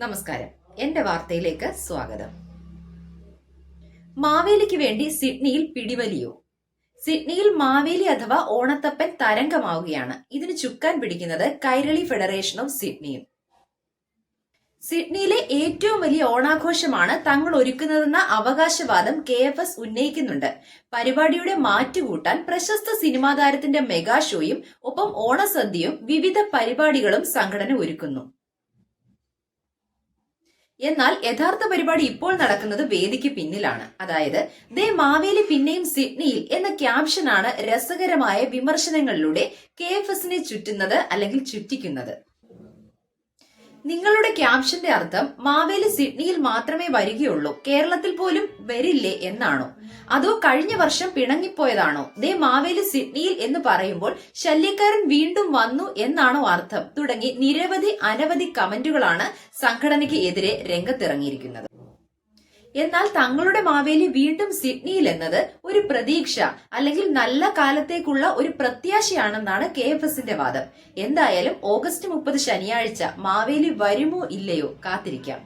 നമസ്കാരം. എന്റെ വാർത്തയിലേക്ക് സ്വാഗതം. മാവേലിക്ക് വേണ്ടി സിഡ്നിയിൽ പിടിവലിയോ? സിഡ്നിയിൽ മാവേലി അഥവാ ഓണത്തപ്പൻ തരംഗമാവുകയാണ്. ഇതിന് ചുക്കാൻ പിടിക്കുന്നത് കൈരളി ഫെഡറേഷൻ ഓഫ് സിഡ്നിയും. സിഡ്നിയിലെ ഏറ്റവും വലിയ ഓണാഘോഷമാണ് തങ്ങൾ ഒരുക്കുന്നതെന്ന അവകാശവാദം കെ എഫ് എസ് ഉന്നയിക്കുന്നുണ്ട്. പരിപാടിയുടെ മാറ്റുകൂട്ടാൻ പ്രശസ്ത സിനിമാ താരത്തിന്റെ മെഗാ ഷോയും ഒപ്പം ഓണസദ്യയും വിവിധ പരിപാടികളും സംഘടന ഒരുക്കുന്നു. എന്നാൽ യഥാർത്ഥ പരിപാടി ഇപ്പോൾ നടക്കുന്നത് വേദിക്ക് പിന്നിലാണ്. അതായത് ദേ മാവേലി പിന്നെയും സിഡ്നിയിൽ എന്ന ക്യാപ്ഷനാണ് രസകരമായ വിമർശനങ്ങളിലൂടെ കെ എഫ് എസിനെ ചുറ്റുന്നത് അല്ലെങ്കിൽ ചുറ്റിക്കുന്നത്. നിങ്ങളുടെ ക്യാപ്ഷന്റെ അർത്ഥം മാവേലി സിഡ്നിയിൽ മാത്രമേ വരികയുള്ളൂ. കേരളത്തിൽ പോലും വരില്ലേ എന്നാണോ? അതോ കഴിഞ്ഞ വർഷം പിണങ്ങിപ്പോയതാണോ? ദേ മാവേലി സിഡ്നിയിൽ എന്ന് പറയുമ്പോൾ ശല്യക്കാരൻ വീണ്ടും വന്നു എന്നാണോ അർത്ഥം. തുടങ്ങി നിരവധി അനവധി കമന്റുകളാണ് സംഘടനയ്ക്ക് എതിരെ രംഗത്തിറങ്ങിയിരിക്കുന്നത്. എന്നാൽ തങ്ങളുടെ മാവേലി വീണ്ടും സിഡ്നിയിൽ എന്നത് ഒരു പ്രതീക്ഷ അല്ലെങ്കിൽ നല്ല കാലത്തേക്കുള്ള ഒരു പ്രത്യാശയാണെന്നാണ് കെ എഫ് എസിന്റെ വാദം. എന്തായാലും ഓഗസ്റ്റ് മുപ്പത് ശനിയാഴ്ച മാവേലി വരുമോ ഇല്ലയോ കാത്തിരിക്കാം.